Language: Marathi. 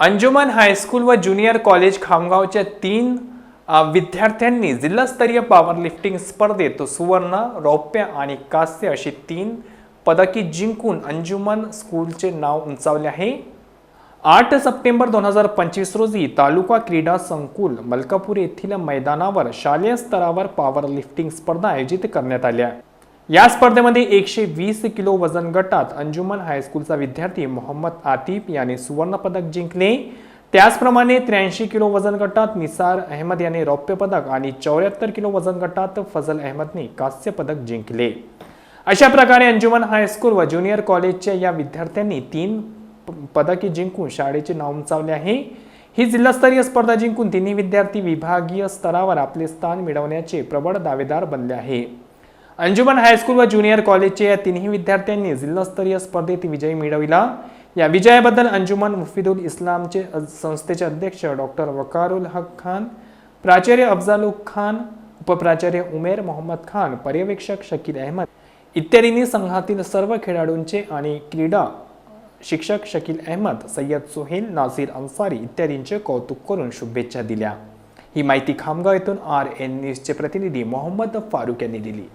अंजुमन हायस्कूल व ज्युनियर कॉलेज खामगावच्या तीन विद्यार्थ्यांनी जिल्हास्तरीय पॉवर लिफ्टिंग स्पर्धेत सुवर्ण रौप्य आणि कांस्य अशी तीन पदके जिंकून अंजुमन स्कूलचे नाव उंचावले आहे. आठ सप्टेंबर दोन हजार पंचवीस रोजी तालुका क्रीडा संकुल मलकापूर येथील मैदानावर शालेय स्तरावर पॉवर लिफ्टिंग स्पर्धा आयोजित करण्यात आल्या. या स्पर्धेमध्ये एकशे वीस किलो वजन गटात अंजुमन हायस्कूलचा विद्यार्थी मोहम्मद आतिफ याने सुवर्णपदक जिंकले. त्याचप्रमाणे त्र्याऐंशी किलो वजन गटात निसार अहमद याने रौप्य पदक आणि चौऱ्याहत्तर किलो वजन गटात फजल अहमदने कांस्य पदक जिंकले. अशा प्रकारे अंजुमन हायस्कूल व ज्युनियर कॉलेजच्या या विद्यार्थ्यांनी तीन प- पदके जिंकून शाळेचे नाव उंचावले आहे. ही जिल्हास्तरीय स्पर्धा जिंकून तिन्ही विद्यार्थी विभागीय स्तरावर आपले स्थान मिळवण्याचे प्रबळ दावेदार बनले आहे. अंजुमन हायस्कूल व ज्युनियर कॉलेजचे या तिन्ही विद्यार्थ्यांनी जिल्हास्तरीय स्पर्धेत विजय मिळविला. या विजयाबद्दल अंजुमन मुफिदुल इस्लामचे संस्थेचे अध्यक्ष डॉक्टर वकारुल हक खान प्राचार्य अफजालू खान उपप्राचार्य उमेर मोहम्मद खान पर्यवेक्षक शकील अहमद इत्यादींनी संघातील सर्व खेळाडूंचे आणि क्रीडा शिक्षक शकील अहमद सय्यद सोहेल नाझीर अन्सारी इत्यादींचे कौतुक करून शुभेच्छा दिल्या. ही माहिती खामगाव येथून आर एन न्यूजचे प्रतिनिधी मोहम्मद फारूक यांनी दिली.